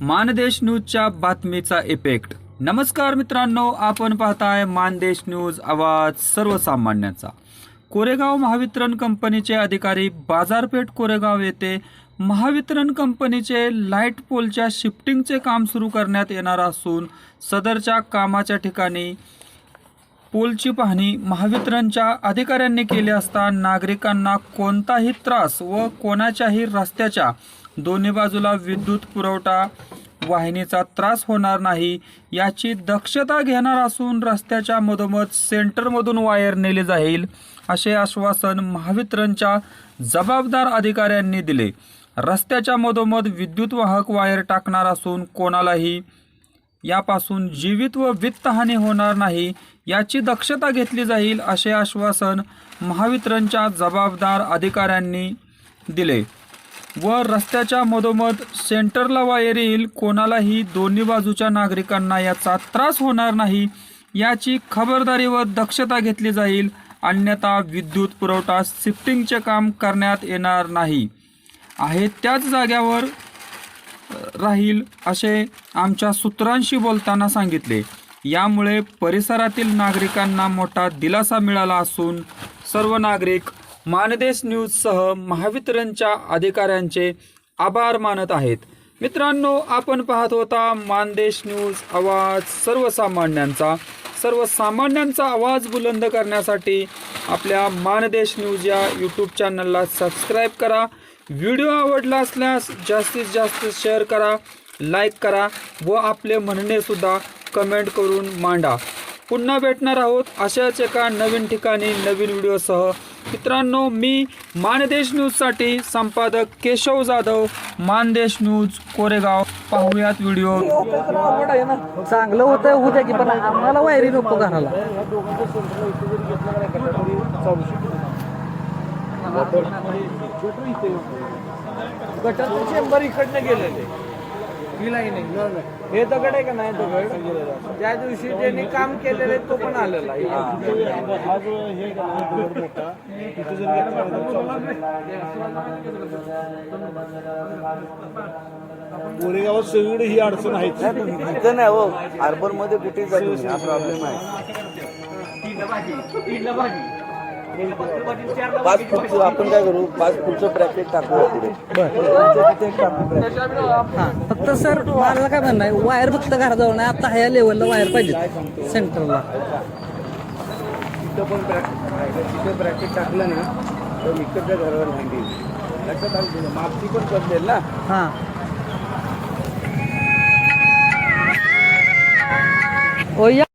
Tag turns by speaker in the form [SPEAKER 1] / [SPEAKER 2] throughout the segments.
[SPEAKER 1] मानदेश न्यूजच्या बातमीचा इफेक्ट. नमस्कार मित्रांनो आपण पाहताय मानदेश न्यूज आवाज सर्वसामान्यांचा. कोरेगाव महावितरण कंपनीचे अधिकारी बाजारपेठ कोरेगाव येथे महावितरण कंपनीचे लाइट पोलच्या शिफ्टिंगचे काम सुरू करण्यात येणार असून सदरच्या कामाच्या ठिकाणी पोलची पाहणी महावितरणच्या अधिकाऱ्यांनी केली असता नागरिकांना कोणताही त्रास व कोणाच्याही रस्त्याच्या दोन्ही बाजूला विद्युत पुरवठा वाहिनीचा त्रास होणार नाही याची दक्षता घेणार असून रस्त्याच्या मधोमध सेंटरमधून वायर नेले जाईल असे आश्वासन महावितरणच्या जबाबदार अधिकाऱ्यांनी दिले. रस्त्याच्या मधोमध विद्युत वाहक वायर टाकणार असून कोणालाही यापासून जीवित व वित्तहानी होणार नाही याची दक्षता घेतली जाईल असे आश्वासन महावितरणच्या जबाबदार अधिकाऱ्यांनी दिले. व रस्त्याच्या मधोमध सेंटरला वायर येईल कोणालाही दोन्ही बाजूच्या नागरिकांना याचा त्रास होणार नाही याची खबरदारी व दक्षता घेतली जाईल. अन्यथा विद्युत पुरवठा शिफ्टिंगचे काम करण्यात येणार नाही. आहे त्याच जाग्यावर राहील असे आमच्या सूत्रांशी बोलताना सांगितले. यामुळे परिसरातील नागरिकांना मोठा दिलासा मिळाला असून सर्व नागरिक मानदेश न्यूजसह महावितरणच्या अधिकाऱ्यांचे आभार मानत आहेत. मित्रांनो आपण पाहत होता मानदेश न्यूज आवाज सर्वसामान्यांचा. सर्वसामान्यांचा आवाज बुलंद करण्यासाठी आपल्या मानदेश न्यूज या यूट्यूब चॅनलला सबस्क्राईब करा. व्हिडिओ आवडला असल्यास जास्तीत जास्त शेअर करा लाईक करा व आपले म्हणणेसुद्धा कमेंट करून मांडा. पुन्हा भेटणार आहोत अशाच एका नवीन ठिकाणी नवीन व्हिडिओसह मित्रांनो मी मानदेश न्यूजसाठी संपादक केशव जाधव मानदेश न्यूज कोरेगाव. पाहूयात व्हिडिओ.
[SPEAKER 2] चांगलं होतं होऊ द्या की पण आम्हाला वायरी नको घराला.
[SPEAKER 3] गटाचं चेंबर इकडनं गेलेले. ही लाईन आहे हे दगड आहे का नाही दगड? त्या दिवशी ज्यांनी काम केलेलं आहे तो पण आलेला आहे.
[SPEAKER 4] सगळीकडे ही अडचण आहे.
[SPEAKER 5] इथं नाही हो हार्बरमध्ये कुठे हा प्रॉब्लेम आहे. पाच फूटचं आपण काय करू? पाच फूटचं ब्रॅकेट टाकू पुढे. तिथे एक टाकू
[SPEAKER 2] हा. फक्त सर मला काय म्हणणं आहे वायर फक्त घराजवळ नाही आता ह्या लेवलला वायर पाहिजे सेंटरला
[SPEAKER 5] तिथं पण ब्रॅकेट तिथे ब्रॅकेट टाकलं ना तर इकडच्या घरावर भांडी लक्षात आलं तुझं. मागची पण बदलेल ना?
[SPEAKER 2] हा. ओ या.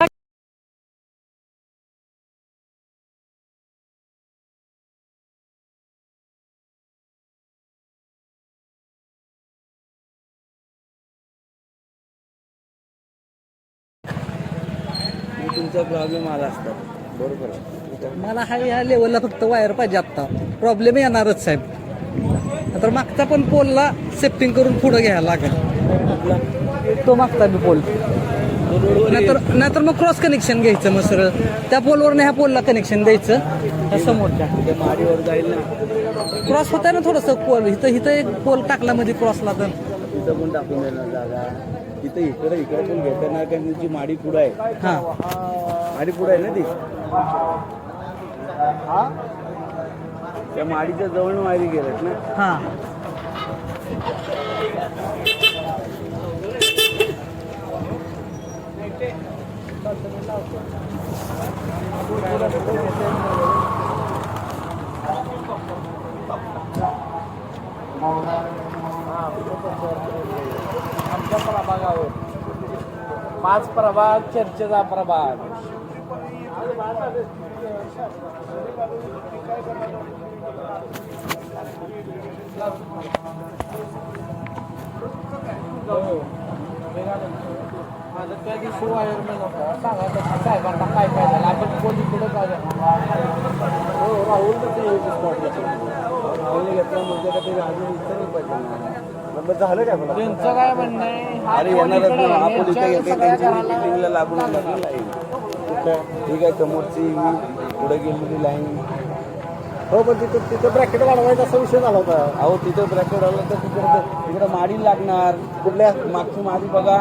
[SPEAKER 2] हा ह्या लेवलला फक्त वायर पाहिजे आत्ता. प्रॉब्लेम येणारच साहेब. तर मागचा पण पोलला सेफ्टिंग करून पुढं घ्यायला लागेल. तो मागचा बी पोल नाहीतर नाहीतर मग क्रॉस कनेक्शन घ्यायचं मग सरळ. त्या पोलवर ह्या पोलला कनेक्शन द्यायचं. त्या समोरच्या. क्रॉस होत आहे ना. थोडंसं पोल इथं इथं एक पोल टाकला मध्ये क्रॉसला तर.
[SPEAKER 5] तिथं पण टाकून देणार जागा. तिथं इकडे इकडे पण कारण तुमची माडी पुढं आहे.
[SPEAKER 2] हा.
[SPEAKER 5] माडी पुढं आहे ना ती? त्या माडीच्या जवळ वायरी गेल्यात ना.
[SPEAKER 2] हा.
[SPEAKER 3] आमच्या प्रभागावर. पाच प्रभाग चर्चेचा प्रभाग. माझं त्या दिवशी वायरमॅन होता सांगा साहेबांना काय काय झालं आपण कोणी पुढे काय हो राहुल
[SPEAKER 5] राहुलने घेतला म्हणजे ते अजून विचारलं पाहिजे झालं काय मला
[SPEAKER 3] त्यांचं काय म्हणणं आहे. हा
[SPEAKER 5] अरे
[SPEAKER 3] पोल
[SPEAKER 5] येणारच
[SPEAKER 3] इकडे
[SPEAKER 5] ना
[SPEAKER 3] आहे,
[SPEAKER 5] आपण इथे बिल्डिंगला लागून लागून लाईन ठीक आहे समोरची मी पुढे गेलेली लाईन.
[SPEAKER 4] हो पण तिथं तिथं ब्रॅकेट वाढवायचा असा विषय झाला होता.
[SPEAKER 5] अहो तिथं ब्रॅकेट आलं तर तिकडे तिकडे माडी लागणार. कुठल्या मागची माडी बघा.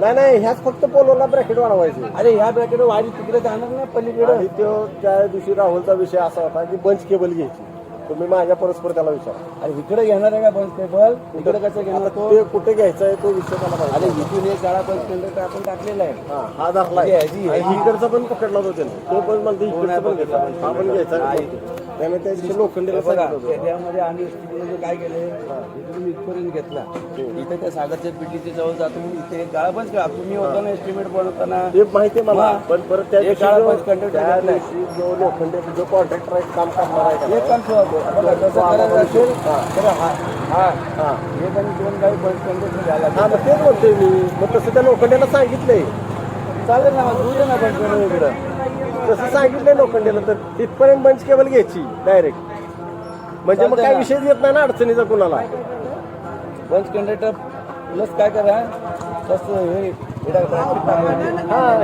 [SPEAKER 4] नाही नाही ह्याच फक्त पोलोला ब्रॅकेट वाढवायचे.
[SPEAKER 5] अरे ह्या ब्रॅकेट वाडी तिकडे जाणार नाही पलीकडे.
[SPEAKER 4] तो त्या दिवशी राहुलचा विषय असा होता की बंच केबल घ्यायची. तुम्ही माझ्या परस्पर त्याला विचारा.
[SPEAKER 5] अरे इकडे घेणार आहे का बस टेबल इकडे कसं घेणार तो?
[SPEAKER 4] ते कुठे घ्यायचा आहे तो विषय त्याला
[SPEAKER 5] अरे
[SPEAKER 4] पाहिजे
[SPEAKER 5] इथून एक गाळा बस कंडक्टर आपण टाकलेला आहे.
[SPEAKER 4] हा हा
[SPEAKER 5] ही ही आहे.
[SPEAKER 4] आणि इकडचा पण पकडला होता त्याने. तो पण म्हणतो इकडचा पण घ्यायचा हा पण घ्यायचा. त्याने त्या दिवशी लोखंडीला
[SPEAKER 5] हे बघा
[SPEAKER 4] सांगितलं होतं.
[SPEAKER 5] त्यामध्ये आम्ही काय केले इथून इथपर्यंत घेतला. इथे त्या सागरच्या पिटीच्या जवळ जातो इथे एक करा. तुम्ही होता ना एस्टिमेट बनवताना
[SPEAKER 4] ते माहिती आहे मला
[SPEAKER 5] हा.
[SPEAKER 4] पण परत त्या
[SPEAKER 5] एक
[SPEAKER 4] दिवशी
[SPEAKER 5] काळा
[SPEAKER 4] जो-
[SPEAKER 5] बस कंडक्टर
[SPEAKER 4] त्या
[SPEAKER 5] घेतलाय.
[SPEAKER 4] दिवशी जो जो कॉन्ट्रॅक्टर आहे काम करणार आहे का
[SPEAKER 5] काम बघा करायचं असेल
[SPEAKER 4] हा.
[SPEAKER 5] तर हा हा.
[SPEAKER 4] हा.
[SPEAKER 5] एक आणि दोन गाडी बस कंडक्टर घ्यायला
[SPEAKER 4] हा मग तेच म्हणतोय मी. मग तसं त्या लोखंडेला सांगितलंय.
[SPEAKER 5] चालेल ना मग ना बस कंडक्टर इकडं.
[SPEAKER 4] तसं सांगितलंय लोखंडेला तर तिथपर्यंत बंच केबल घ्यायची डायरेक्ट म्हणजे मग काय
[SPEAKER 5] ना.
[SPEAKER 4] विषय येत नाही ना अडचणीचा कुणाला.
[SPEAKER 5] बस कंडक्टर प्लस काय करा? तसं हे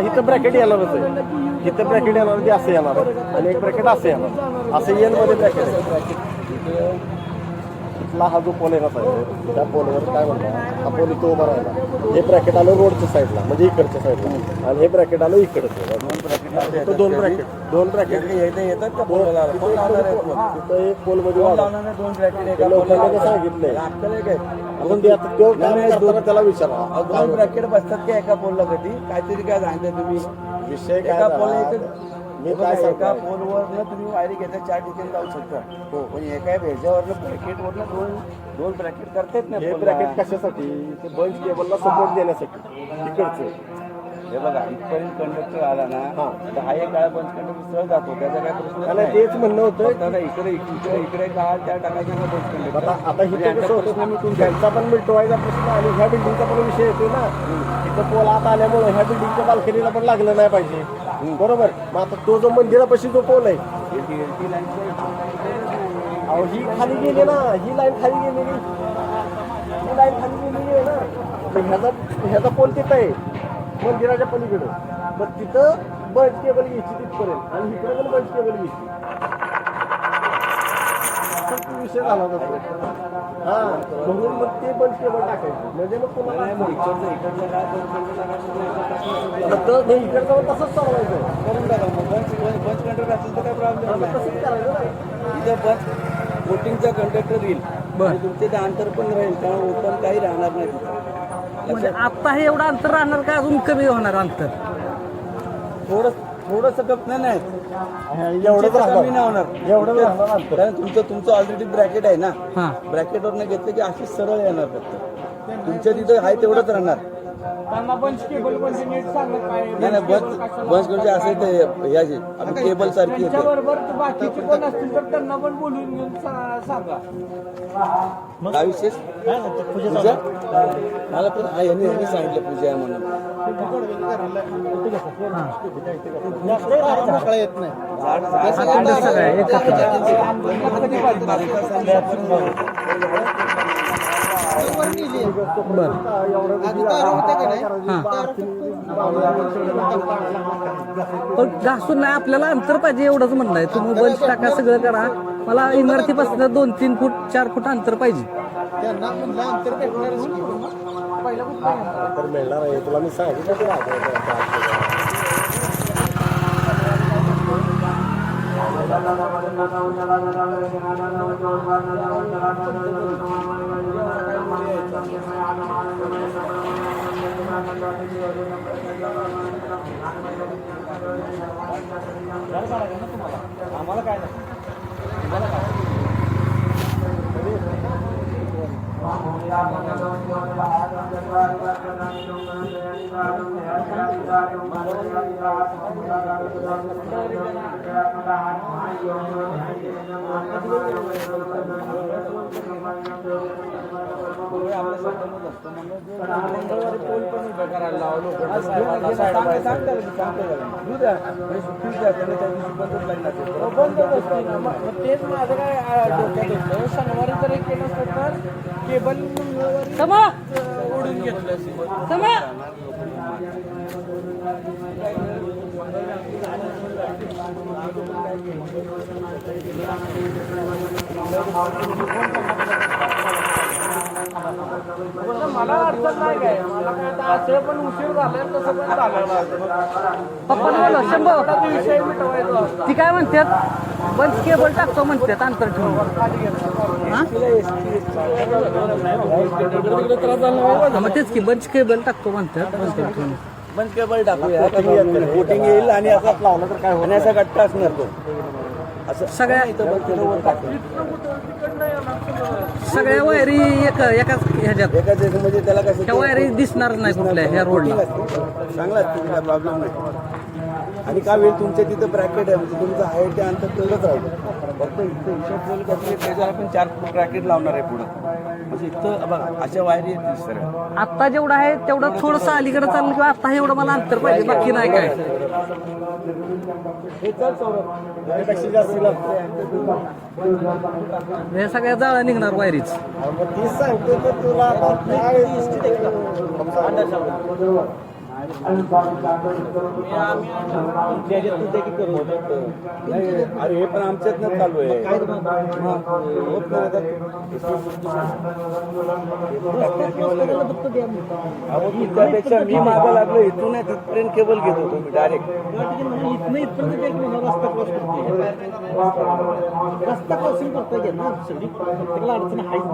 [SPEAKER 4] इथं ब्रॅकेट येणारच आहे इथं ब्रॅकेट येणार ते असं येणार. आणि एक ब्रॅकेट असं येणार. असं येन मध्ये ब्रॅकेट इथला हा जो पोल येणार आहे त्या पोलवर काय म्हणतात हा पोल इथं उभा राहिला हे ब्रॅकेट आलं रोडच्या साईडला म्हणजे इकडच्या साईडला आणि हे ब्रॅकेट आलं इकडचं.
[SPEAKER 5] दोन ब्रॅकेट
[SPEAKER 4] तो दोन ब्रॅकेट दोन
[SPEAKER 5] येतात का पोल?
[SPEAKER 4] तिथं एक
[SPEAKER 5] पोलमध्ये दोन ब्रॅकेट
[SPEAKER 4] लोकांनी? सांगितलंय. म्हणून ते आता त्याला विचारा.
[SPEAKER 5] दोन ब्रॅकेट बसतात का एका पोलला कधी काहीतरी काय सांगताय तुम्ही?
[SPEAKER 4] विषय काय?
[SPEAKER 5] पोल
[SPEAKER 4] मी काय सांगतो
[SPEAKER 5] पोलवरनं तुम्ही वायरी घेता चार ठिकाणी जाऊ शकता. हो पण एका ह्याच्यावरनं ब्रॅकेटवरनं दोन दोन ब्रॅकेट करतायत ना
[SPEAKER 4] हे. ब्रॅकेट कशासाठी? ते बंच केबलला सपोर्ट देण्यासाठी. इकडचं.
[SPEAKER 5] हे बघा इथपर्यंत कंडक्टर आला ना
[SPEAKER 4] हा.
[SPEAKER 5] तर हा एक काळा बंद कंडक्टर सहज जातो त्याचा काय प्रश्न
[SPEAKER 4] त्याला तेच म्हणणं होतं.
[SPEAKER 5] दादा इकडे इकडे इकडे काळ त्या टाकायचा बंद कंडक्टर
[SPEAKER 4] आता आता इथं कसं होतं त्यांचा पण मिटवायचा प्रश्न आणि ह्या बिल्डिंगचा पण विषय येतो ना. इथं पोल आत आल्यामुळे ह्या बिल्डिंगच्या बाल्कनीला पण लागलं नाही पाहिजे. बरोबर. मग आता तो जो मंदिरापाशी जो पोल आहे? अहो ही खाली गेली ना. ही लाईन खाली गेलेली. ही लाईन खाली गेलेली आहे ना. मग ह्याचा ह्याचा पोल तिथं आहे? मंदिराच्या पलीकडं. मग तिथं बंच केबल घ्यायची तिथपर्यंत. आणि इकडे पण बंच केबल घ्यायची. विषय झाला होता. हा म्हणून मग ते बंच केबल टाकायचं. म्हणजे मग तुम्हाला नाही, इकडचं पण तसंच चालवायचं
[SPEAKER 5] करून टाका मग बंद बंद कंडक्टर असेल तर काय प्रॉब्लेम नाही.
[SPEAKER 4] तसंच करायचं
[SPEAKER 5] इथं बस बोटिंगचा कंडक्टर येईल. तुमचे ते अंतर पण राहील त्यामुळे ओपन काही राहणार नाही
[SPEAKER 2] म्हणजे आता हे एवढं अंतर राहणार का? अजून कमी होणार अंतर?
[SPEAKER 5] थोडं थोडंसं कप नाही नाही.
[SPEAKER 4] एवढंच
[SPEAKER 5] तुमचं कमी नाही
[SPEAKER 4] राहणार
[SPEAKER 5] होणार
[SPEAKER 4] एवढंच राहणार अंतर.
[SPEAKER 5] कारण तुमचं तुमचं ऑलरेडी ब्रॅकेट आहे ना.
[SPEAKER 2] हा.
[SPEAKER 5] ब्रॅकेटवरनं घेतलं की अशी सरळ येणार फक्त. तुमच्या तिथं आहे तेवढंच राहणार.
[SPEAKER 3] त्यांना बंच केबल म्हणजे नीट सांगत काय
[SPEAKER 5] नाही नाही बस बस म्हणजे असे ते याची आपली केबल सारखी येते
[SPEAKER 3] त्यांच्याबरोबर बाकीचे कोण असतील तर त्यांना पण बोलून घेऊन सा- सांगा
[SPEAKER 5] काय विशेष पूजा मला पण हा यांनी यांनी सांगितलं पूजा आहे म्हणून झाड- झाड-
[SPEAKER 2] आहे, एकत्र. बर पण घासून नाही आपल्याला अंतर पाहिजे एवढंच म्हणणं आहे. तुम्ही बंच टाका सगळं करा. मला इमारतीपासून दोन तीन फूट चार फूट अंतर पाहिजे.
[SPEAKER 4] तर मिळणार आहे. तुला मी सांगितलं की राहतो
[SPEAKER 3] आम्हाला काय नाही मंगळवारी पण करायला लावलो
[SPEAKER 5] सांगते- सांगते-
[SPEAKER 3] बंद मग तेच माझं काय डोक्यात होतं. शनिवारी जर एक केलं असतं तर
[SPEAKER 2] समा
[SPEAKER 3] ओढून घेतलं.
[SPEAKER 2] समा
[SPEAKER 3] पण मला अडचण नाही काय. मला काय आता असं पण उशीर झालाय तसं पण झालेलं
[SPEAKER 2] पप्पा शंभर.
[SPEAKER 3] विषय मिटवायचा.
[SPEAKER 2] ती काय म्हणतात बंच केबल टाकतो म्हणतात अंतर ठेवून. हा? मग तेच की बंच केबल टाकतो म्हणतात अंतर ठेवून.
[SPEAKER 5] पण केबल टाकूया. बोटिंग येईल आणि असा लावला तर काय आणि असा गट्टा असणार तो. असं
[SPEAKER 2] सगळ्या
[SPEAKER 5] इथं
[SPEAKER 2] वायरी एक एकाच ह्याच्यात.
[SPEAKER 5] एकाच एक म्हणजे त्याला कसं
[SPEAKER 2] त्या वायरी दिसणार नाही कुठल्या ह्या रोडला
[SPEAKER 5] चांगला प्रॉब्लेम नाही. आणि का वेळ तुमच्या तिथं ब्रॅकेट आहे म्हणजे तुमचं आहे ते अंतर तेवढंच राहील फक्त इथं हिशोब जर कसले त्याच्यावर आपण चार ब्रॅकेट लावणार आहे पुढं म्हणजे इथं बघा अशा वायरी सर
[SPEAKER 2] आता जेवढं आहे तेवढं थोडस अलीकडे चाललं किंवा आता एवढं मला अंतर पाहिजे बाकी नाही काय
[SPEAKER 5] त्यापेक्षा जास्त लागतं
[SPEAKER 2] हे सगळ्या जाळ्या निघणार वायरीच
[SPEAKER 4] तीच सांगतो तर तुला
[SPEAKER 5] अरे हे पण आमच्यातनं चालू आहे. त्यापेक्षा मी मागं लागलो इथून तिथपर्यंत केबल घेत होतो मी डायरेक्ट
[SPEAKER 2] रस्ता क्रॉसिंग करता येईल ना सगळी अडचण आहेच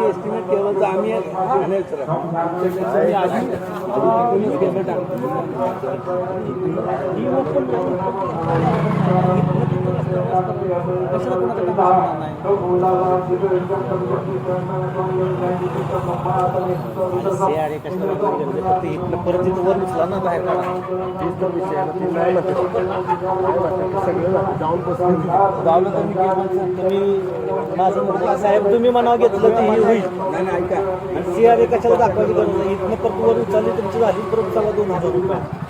[SPEAKER 5] एस्टिमेट केबलचं आम्ही आणायचं रे. त्यापेक्षा मी आधी आधी तिथूनच
[SPEAKER 3] परत तिथं वर उचला ना बाहेर गावलं तर मी तुम्ही माझं साहेब तुम्ही मनावर घेतलं ते हे होईल
[SPEAKER 5] नाही नाही ऐका
[SPEAKER 3] आणि कशाला दाखवायची गरज नाही इथनं परत वर उचलली तुमची झाली परत चला दोन हजार रुपये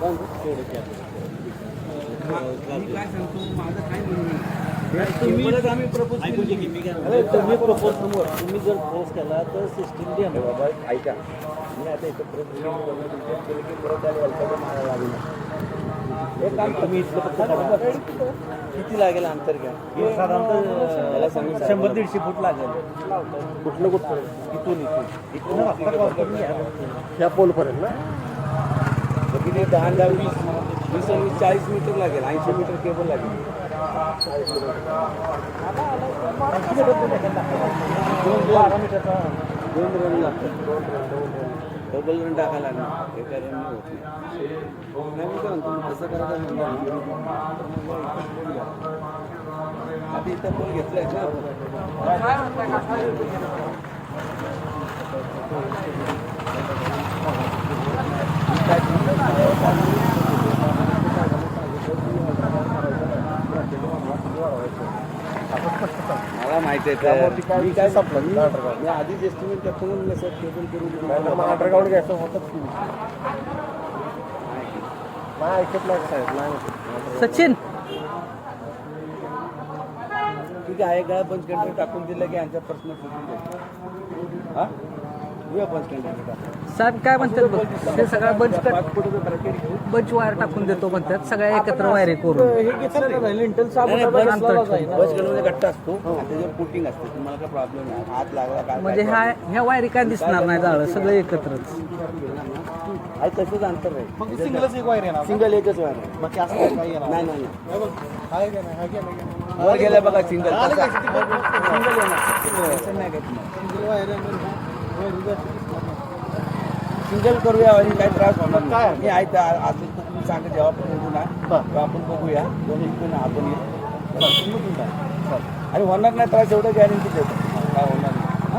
[SPEAKER 3] ना तुम्ही.
[SPEAKER 5] हे काय
[SPEAKER 3] तुम्ही आम्ही प्रपोज अरे तुम्ही प्रपोज समोर तुम्ही जर प्रपोज केला तर सिस्टीम द्या
[SPEAKER 5] अरे बाबा ऐका मी आता करून तुमच्यात केलं की परत त्याला मारायला लागेल.
[SPEAKER 3] एक काम तुम्ही इथलं फक्त. किती लागेल अंतर घ्या साधारणतः सांगा शंभर दीडशे फूट लागेल
[SPEAKER 4] कुठलं कुठलं
[SPEAKER 3] इथून इथून इथून
[SPEAKER 4] ह्या पोलपर्यंत ना
[SPEAKER 5] किती दहा दहा वीस वीस वीस चाळीस मीटर लागेल ऐंशी मीटर केबल लागेल.
[SPEAKER 3] दोन मीटरचा
[SPEAKER 5] दोन रन लागतात. दोन रन दोन रन डबल रन टाकायला लागणार. एका रन होत नाही. नाही मी काय म्हणतो कसं करायचं आधी इथं पोल घेतलाय ना मला माहिती आहे. मी काय मी मी आधीच एस्टिमेट करतो म्हणून सर केबल करून
[SPEAKER 4] मग अंडरग्राऊंड घ्यायचं होतं की नाही. ऐकत नाही साहेब? नाही
[SPEAKER 2] सचिन!
[SPEAKER 5] ठीक आहे गळा पंच कंट्री टाकून दिलं की यांचा प्रश्न सुटून जाईल. हा?
[SPEAKER 2] साहेब काय म्हणतात बघ हे सगळं बंच बंच वायर टाकून देतो म्हणतात सगळ्या एकत्र वायरी करून.
[SPEAKER 3] हे
[SPEAKER 5] असतो असते तुम्हाला काय प्रॉब्लेम नाही. हात लागला काय
[SPEAKER 2] म्हणजे ह्या ह्या वायरी काय दिसणार नाही जाळं सगळं एकत्रच.
[SPEAKER 5] आहे तसंच अंतर आहे.
[SPEAKER 3] मग सिंगलच एक वायर येणार.
[SPEAKER 5] सिंगल एकच वायर आहे.
[SPEAKER 3] बाकी असं काही नाही. येणार?
[SPEAKER 5] वर गेल्या बघा सिंगल येणार.
[SPEAKER 3] सिंगल वायर नाही.
[SPEAKER 5] सिंगल करूया आणि काही त्रास होणार काय? मी आहे त्या- असं तर तुम्ही सांगा जेव्हा पण निवडून आहे तेव्हा आपण बघूया. दोन्ही पण आपण येऊ आपण निवडून आहे. आणि होणार नाही त्रास एवढं गॅरंटी देतो. काय होणार नाही. हा?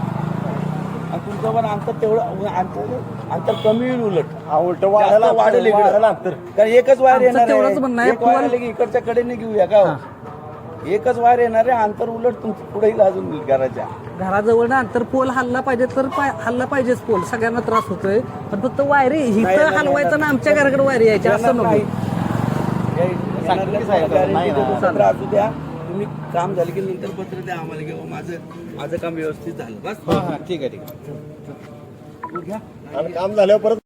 [SPEAKER 5] आणि तुमचं पण अंतर तेवढं अंतर अंतर कमी होईल उलट.
[SPEAKER 4] हा उलट वाढायला
[SPEAKER 5] वाढेल इकडं.
[SPEAKER 4] अंतर
[SPEAKER 5] कारण एकच वायर येणार
[SPEAKER 2] आहे,
[SPEAKER 5] एक वायर आले की इकडच्या कडेने घेऊया का हो? एकच वायर येणार आहे अंतर उलट तुमचं पुढे येईल अजून घराच्या.
[SPEAKER 2] घराजवळ ना तर पोल हल्ला पाहिजे तर हल्ला पाहिजेच पोल. सगळ्यांना त्रास होतोय. पण फक्त वायरी हिथं हलवायचं ना आमच्या घराकडे वायरी यायची असं
[SPEAKER 5] नाही.
[SPEAKER 2] नको
[SPEAKER 5] द्या तुम्ही काम झालं की नंतर पत्र द्या आम्हाला की बाबा माझं माझं काम व्यवस्थित झालं बस.
[SPEAKER 3] ठीक आहे ठीक आहे.
[SPEAKER 4] काम झाल्यावर परत